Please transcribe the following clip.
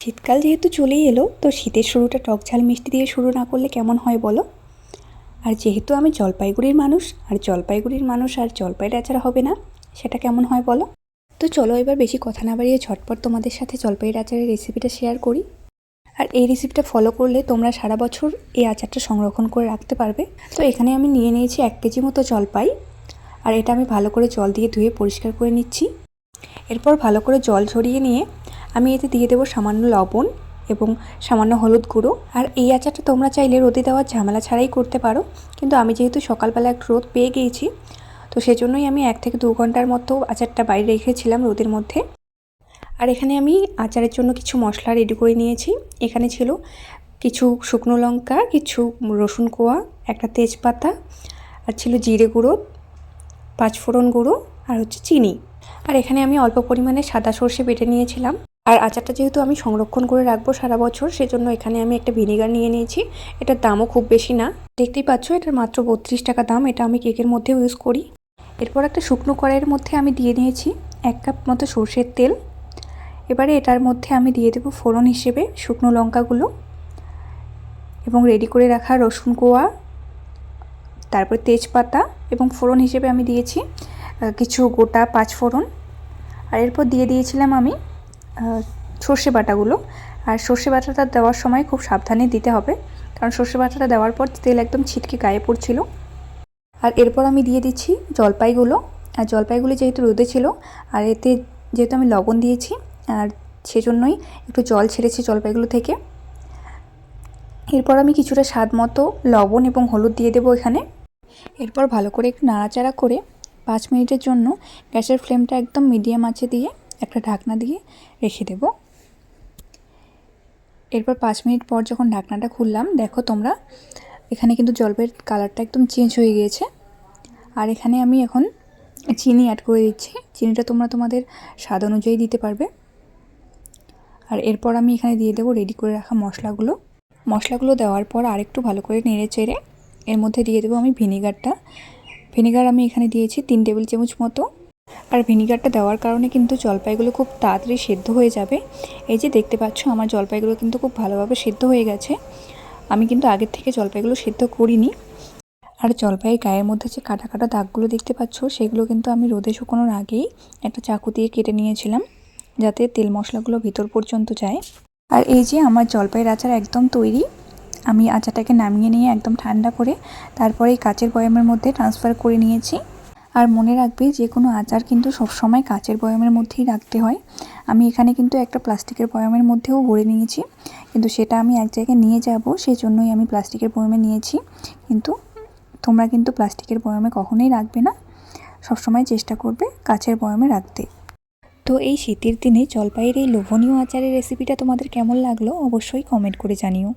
শীতকাল যেহেতু চলেই এলো, তো শীতের শুরুটা টক ঝাল মিষ্টি দিয়ে শুরু না করলে কেমন হয় বলো? আর যেহেতু আমি জলপাইগুড়ির মানুষ, আর জলপাইগুড়ির মানুষ আর জলপাইয়ের আচার হবে না, সেটা কেমন হয় বলো? তো চলো এবার বেশি কথা না বাড়িয়ে ঝটপট তোমাদের সাথে জলপাইয়ের আচারের রেসিপিটা শেয়ার করি। আর এই রেসিপিটা ফলো করলে তোমরা সারা বছর এই আচারটা সংরক্ষণ করে রাখতে পারবে। তো এখানে আমি নিয়ে নিয়েছি এক কেজি মতো জলপাই, আর এটা আমি ভালো করে জল দিয়ে ধুয়ে পরিষ্কার করে নিচ্ছি। এরপর ভালো করে জল ঝরিয়ে নিয়ে আমি এতে দিয়ে দেবো সামান্য লবণ এবং সামান্য হলুদ গুঁড়ো। আর এই আচারটা তোমরা চাইলে রোদে দেওয়ার ঝামেলা ছাড়াই করতে পারো। কিন্তু আমি যেহেতু সকালবেলা একটু রোদ পেয়ে গিয়েছি, তো সেজন্যই আমি এক থেকে দু ঘণ্টার মতো আচারটা বাইরে রেখেছিলাম রোদের মধ্যে। আর এখানে আমি আচারের জন্য কিছু মশলা রেডি করে নিয়েছি। এখানে ছিল কিছু শুকনো লঙ্কা, কিছু রসুন কোয়া, একটা তেজপাতা, আর ছিল জিরে গুঁড়ো, পাঁচফোড়ন গুঁড়ো, আর হচ্ছে চিনি। আর এখানে আমি অল্প পরিমাণে সাদা সর্ষে বেটে নিয়েছিলাম। আর আচারটা যেহেতু আমি সংরক্ষণ করে রাখব সারা বছর, সেজন্য এখানে আমি একটা ভিনেগার নিয়ে নিয়েছি। এটার দামও খুব বেশি না। দেখতেই পাচ্ছ, এটার মাত্র বত্রিশ টাকা দাম, এটা আমি কেকের মধ্যেও ইউজ করি। এরপর একটা শুকনো কড়াইয়ের মধ্যে আমি দিয়ে নিয়েছি এক কাপ মতো সর্ষের তেল। এবারে এটার মধ্যে আমি দিয়ে দেবো ফোড়ন হিসেবে শুকনো লঙ্কাগুলো এবং রেডি করে রাখা রসুন কোয়া, তারপর তেজপাতা এবং ফোড়ন হিসেবে আমি দিয়েছি কিছু গোটা পাঁচ ফোড়ন। আর এরপর দিয়ে দিয়েছিলাম আমি সর্ষে বাটাগুলো। আর সর্ষে বাটাটা দেওয়ার সময় খুব সাবধানে দিতে হবে। কারণ সর্ষে বাটাটা দেওয়ার পর তেল একদম ছিটকে গায়ে পড়ছিল। আর এরপর আমি দিয়ে দিচ্ছি জলপাইগুলো। আর জলপাইগুলো যেহেতু রোদে ছিল, আর এতে যেহেতু আমি লবণ দিয়েছি, আর সেজন্যই একটু জল ছেড়েছি জলপাইগুলো থেকে। এরপর আমি কিছুটা স্বাদ মতো লবণ এবং হলুদ দিয়ে দেবো এখানে। এরপর ভালো করে একটু নাড়াচাড়া করে পাঁচ মিনিটের জন্য গ্যাসের ফ্লেমটা একদম মিডিয়াম আঁচে দিয়ে একটা ঢাকনা দিয়ে রেখে দেব। এরপর পাঁচ মিনিট পর যখন ঢাকনাটা খুললাম, দেখো তোমরা, এখানে কিন্তু জলপাইয়ের কালারটা একদম চেঞ্জ হয়ে গিয়েছে। আর এখানে আমি এখন চিনি অ্যাড করে দিচ্ছি। চিনিটা তোমরা তোমাদের স্বাদ অনুযায়ী দিতে পারবে। আর এরপর আমি এখানে দিয়ে দেবো রেডি করে রাখা মশলাগুলো। মশলাগুলো দেওয়ার পর আরেকটু ভালো করে নেড়ে চেড়ে এর মধ্যে দিয়ে দেবো আমি ভিনিগারটা ভিনিগার আমি এখানে দিয়েছি তিন টেবিল চামচ মতো। আর ভিনিগারটা দেওয়ার কারণে কিন্তু জলপাইগুলো খুব তাড়াতাড়ি সেদ্ধ হয়ে যাবে। এই যে দেখতে পাচ্ছ, আমার জলপাইগুলো কিন্তু খুব ভালোভাবে সেদ্ধ হয়ে গেছে। আমি কিন্তু আগের থেকে জলপাইগুলো সেদ্ধ করিনি। আর জলপাইয়ের গায়ের মধ্যে যে কাটা কাটা দাগগুলো দেখতে পাচ্ছ, সেগুলো কিন্তু আমি রোদে শুকোনোর আগেই একটা চাকু দিয়ে কেটে নিয়েছিলাম, যাতে তেল মশলাগুলো ভিতর পর্যন্ত যায়। আর এই যে আমার জলপাইয়ের আচার একদম তৈরি, আমি আচারটাকে নামিয়ে নিয়ে একদম ঠান্ডা করে তারপরে এই কাচের বয়ামের মধ্যে ট্রান্সফার করে নিয়েছি। আর মনে রাখবে যে কোনো আচার কিন্তু সবসময় কাচের বয়ামের মধ্যেই রাখতে হয়। আমি এখানে কিন্তু একটা প্লাস্টিকের বয়ামের মধ্যেও ভরে নিয়েছি। কিন্তু সেটা আমি এক জায়গায় নিয়ে যাব সেই জন্যই আমি প্লাস্টিকের বয়ামে নিয়েছি। কিন্তু তোমরা কিন্তু প্লাস্টিকের বয়ামে কখনোই রাখবে না। সবসময় চেষ্টা করবে কাচের বয়ামে রাখতে। তো এই শীতের দিনে জলপাইয়ের এই লোভনীয় আচারের রেসিপিটা তোমাদের কেমন লাগল অবশ্যই কমেন্ট করে জানিও।